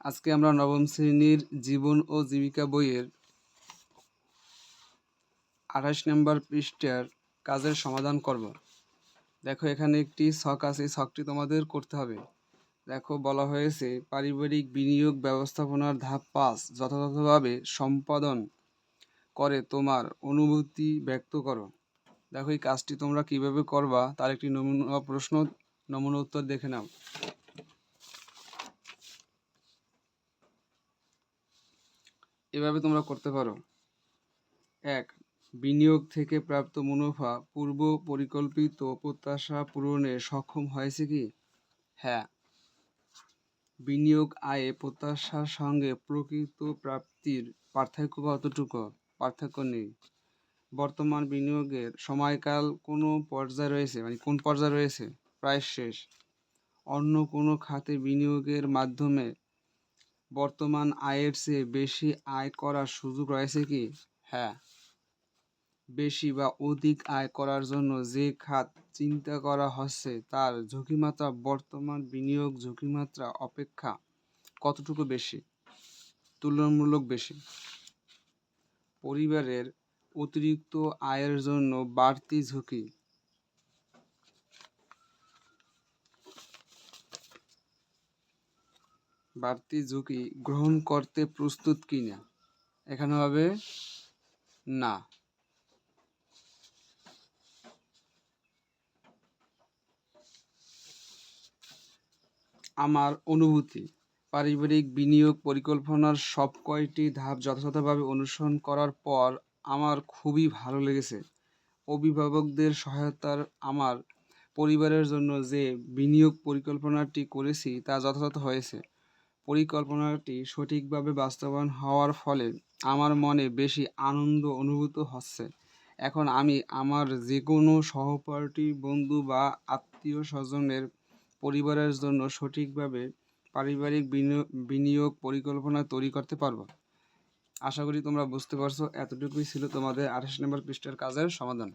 আজকে আমরা নবম শ্রেণির জীবন ও জীবিকা বইয়ের আঠাশ নম্বর পৃষ্ঠার কাজের সমাধান করব। দেখো, এখানে একটি শখ আছে শখটি তোমাদের করতে হবে। দেখো, বলা হয়েছে, পারিবারিক বিনিয়োগ ব্যবস্থাপনার ধাপ পাঁচ, যথাযথভাবে সম্পাদন করে তোমার অনুভূতি ব্যক্ত করো। দেখো, এই কাজটি তোমরা কীভাবে করবা, তার একটি নমুনা প্রশ্ন নমুনা উত্তর দেখে নাও। এভাবে তোমরা করতে পারো। এক, বিনিয়োগ থেকে প্রাপ্ত মুনাফা পূর্ব পরিকল্পিত প্রত্যাশা পূরণে সক্ষম হয়েছে কি? হ্যাঁ। বিনিয়োগ আয়ে প্রত্যাশার সঙ্গে প্রকৃত প্রাপ্তির পার্থক্য কতটুকু পার্থক্য নেই। বর্তমান বিনিয়োগের সময়কাল কোনো পর্যায়ে রয়েছে? মানে কোন পর্যায়ে রয়েছে? প্রায় শেষ। অন্য কোনো খাতে বিনিয়োগের মাধ্যমে বর্তমান আয়ের চেয়ে বেশি আয় করার সুযোগ রয়েছে কি? হ্যাঁ। বেশি বা অধিক আয় করার জন্য যে খাত চিন্তা করা হচ্ছে তার ঝুঁকিমাত্রা, বর্তমান বিনিয়োগ ঝুঁকিমাত্রা অপেক্ষা কতটুকু বেশি? তুলনামূলক বেশি। পরিবারের অতিরিক্ত আয়ের জন্য বাড়তি ঝুঁকি বাড়তি ঝুঁকি গ্রহণ করতে প্রস্তুত কিনা এখানে হবে না। আমার অনুভূতি, পারিবারিক বিনিয়োগ পরিকল্পনার সব কয়টি ধাপ যথাযথভাবে অনুসরণ করার পর আমার খুবই ভালো লেগেছে। অভিভাবকদের সহায়তার আমার পরিবারের জন্য যে বিনিয়োগ পরিকল্পনাটি করেছি তা যথাযথ হয়েছে। পরিকল্পনাটি সঠিকভাবে বাস্তবায়ন হওয়ার ফলে আমার মনে বেশি আনন্দ অনুভূত হচ্ছে। এখন আমি আমার যে কোনো সহপাঠী বন্ধু বা আত্মীয় স্বজনের পরিবারের জন্য সঠিকভাবে পারিবারিক বিনিয়োগ পরিকল্পনা তৈরি করতে পারব। আশা করি তোমরা বুঝতে পারছ, এতটুকুই ছিল তোমাদের আঠাশ নম্বর পৃষ্ঠার কাজের সমাধান।